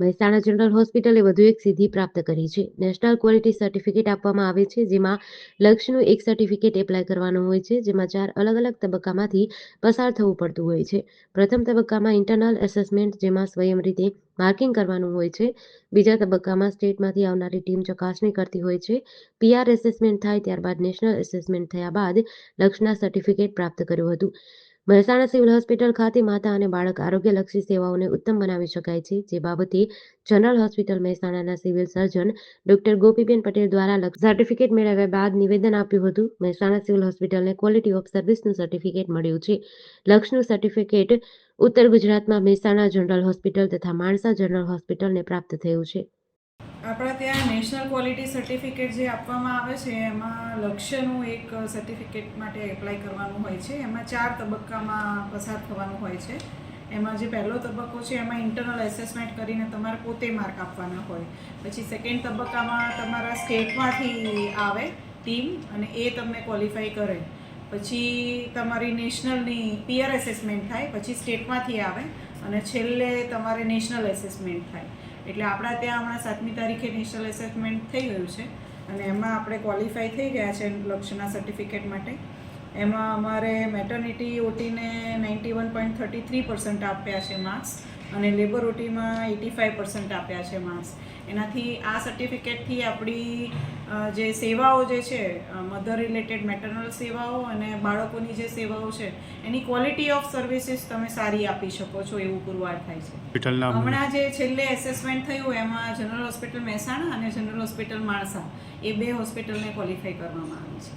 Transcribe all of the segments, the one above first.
Mehsana general હોસ્પિટલે વધુ એક સિદ્ધિ પ્રાપ્ત કરી છે. નેશનલ ક્વોલિટી સર્ટિફિકેટ આપવામાં આવે છે, જેમાં લક્ષ્યનું એક સર્ટિફિકેટ એપ્લાય કરવાનું હોય છે, જેમાં ચાર અલગ અલગ તબક્કામાંથી પસાર થવું પડતું હોય છે. પ્રથમ તબક્કામાં ઇન્ટરનલ એસેસમેન્ટ જેમાં સ્વયં રીતે માર્કિંગ કરવાનું હોય છે. બીજા તબક્કામાં સ્ટેટમાંથી આવનારી ટીમ ચકાસણી કરતી હોય છે. પીઆર એસેસમેન્ટ થાય ત્યારબાદ નેશનલ એસેસમેન્ટ થયા બાદ લક્ષ્યના સર્ટિફિકેટ પ્રાપ્ત કર્યું હતું. મહેસાણા સિવિલ હોસ્પિટલ ખાતે માતા અને બાળક આરોગ્યલક્ષી સેવાઓને ઉત્તમ બનાવી શકાય છે. જે બાબતે જનરલ હોસ્પિટલ મહેસાણાના civil surgeon doctor Gopiben Patel દ્વારા સર્ટિફિકેટ મેળવ્યા બાદ નિવેદન આપ્યું હતું. મહેસાણા સિવિલ હોસ્પિટલને ક્વોલિટી ઓફ સર્વિસનું સર્ટિફિકેટ મળ્યું છે. લક્ષનું સર્ટિફિકેટ ઉત્તર ગુજરાતમાં મહેસાણા જનરલ હોસ્પિટલ તથા માણસા જનરલ હોસ્પિટલને પ્રાપ્ત થયું છે. આપણા ત્યાં નેશનલ ક્વોલિટી સર્ટિફિકેટ જે આપવામાં આવે છે, એમાં લક્ષ્યનું એક સર્ટિફિકેટ માટે એપ્લાય કરવાનું હોય છે. એમાં ચાર તબક્કામાં પસાર થવાનું હોય છે. એમાં જે પહેલો તબક્કો છે, એમાં ઇન્ટરનલ એસેસમેન્ટ કરીને તમારે પોતે માર્ક આપવાના હોય. પછી સેકન્ડ તબક્કામાં તમારા સ્ટેટમાંથી આવે ટીમ અને એ તમને ક્વોલિફાય કરે. પછી તમારી નેશનલની પિયર એસેસમેન્ટ થાય, પછી સ્ટેટમાંથી આવે અને છેલ્લે તમારે નેશનલ એસેસમેન્ટ થાય. એટલે આપણા ત્યાં હમણાં સાતમી તારીખે નેશનલ એસેસમેન્ટ થઈ ગયું છે અને એમાં આપણે ક્વોલિફાય થઈ ગયા છે લક્ષ્યના સર્ટિફિકેટ માટે. એમાં અમારે maternity ઓટીને ninety one point thirty three percent આપ્યા છે માર્ક્સ અને લેબર ઓટીમાં એટી ફાઇવ પર્સન્ટ આપ્યા છે માર્ક્સ. એનાથી આ સર્ટિફિકેટથી આપણી જે સેવાઓ જે છે મધર રિલેટેડ મેટર્નલ સેવાઓ અને બાળકોની જે સેવાઓ છે એની ક્વોલિટી ઓફ સર્વિસીસ તમે સારી આપી શકો છો એવું પુરવાર થાય છે. હમણાં જે છેલ્લે એસેસમેન્ટ થયું એમાં જનરલ હોસ્પિટલ મહેસાણા અને જનરલ હોસ્પિટલ માણસા એ બે હોસ્પિટલને ક્વોલિફાય કરવામાં આવી છે.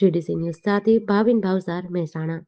જીડીસી ન્યૂઝ સાથે ભાવિન ભાવસાર મહેસાણા.